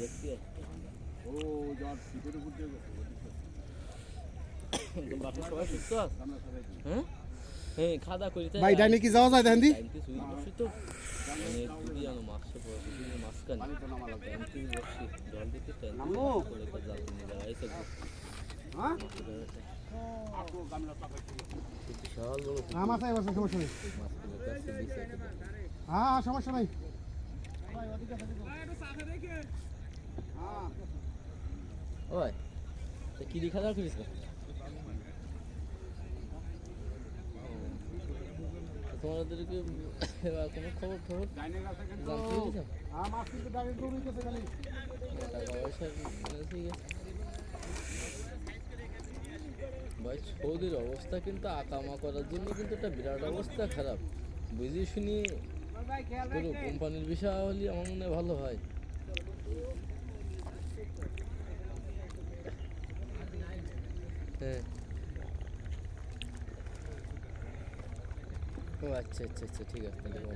ভাই ডাইনে কি যাওয়া যায় দেখেন সমস্যা নেই। সমস্যা ওই, তা কি দেখা দাও করিস কোনো খবর ভাই, সৌদির অবস্থা কিন্তু আকামা করার জন্য কিন্তু একটা বিরাট অবস্থা খারাপ। বুঝি শুনি কোনো কোম্পানির বিষয় হলে আমার মনে ভালো হয় হ্যাঁ ও আচ্ছা আচ্ছা আচ্ছা ঠিক আছে তাহলে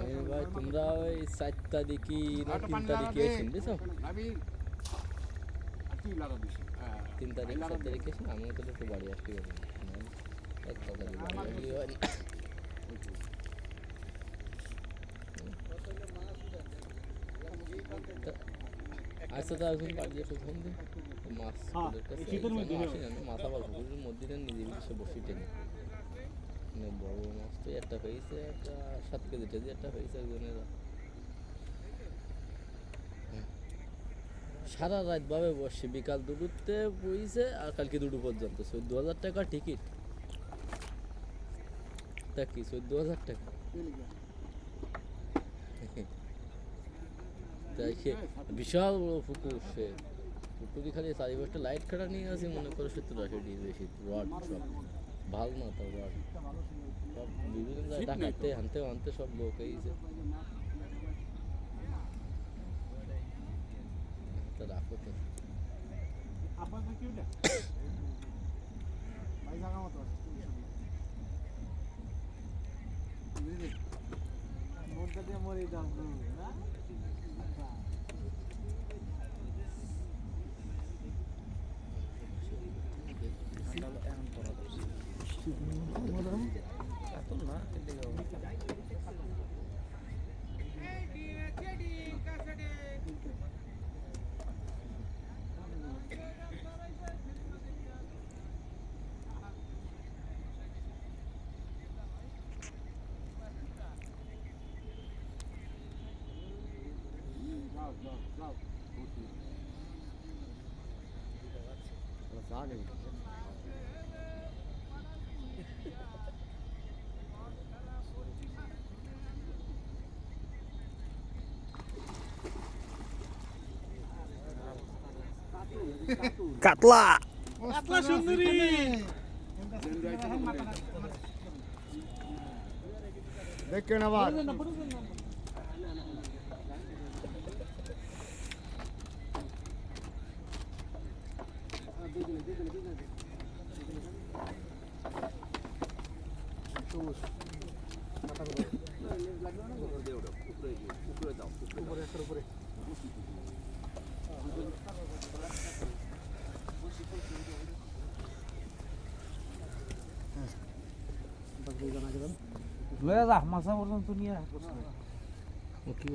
আমি ভাই তোমরা ওই চার তারিখি না একটা তিন পানি তারিখে দে বুঝছ আর হ্যাঁ তিন তারিখ দে। তারিখে এসেন আমিও তাহলে একটু বাড়ি আসতে পারব মাছ একটা একটা সাত কেজি একটা পেয়েছে একজনের সারা রাত ভাবে বসে, বিকাল দুটোতে বইছে আর কালকে দুটো পর্যন্ত। চোদ্দ হাজার টাকা টিকিট তা কি? চোদ্দ হাজার টাকা? তাই সে বিশাল বড় পুকুর সে। পুকুরি খালি চারি পাঁচটা লাইট খাটা নিয়ে আছে মনে করে সে তোরা সেটি বেশি রড সব। ভালো না তো রড সব বিভিন্ন জায়গায় ডাকাতে হানতে হানতে সব লোক এইছে রাখো তো। আপনার কি ভাই জায়গা মতো আছে মনটা দিয়ে মরে যাও না কাতলা কাতলা সুন্দরী দেখেন আবার লয়ে যা মাছা পর্যন্ত নিয়ে কি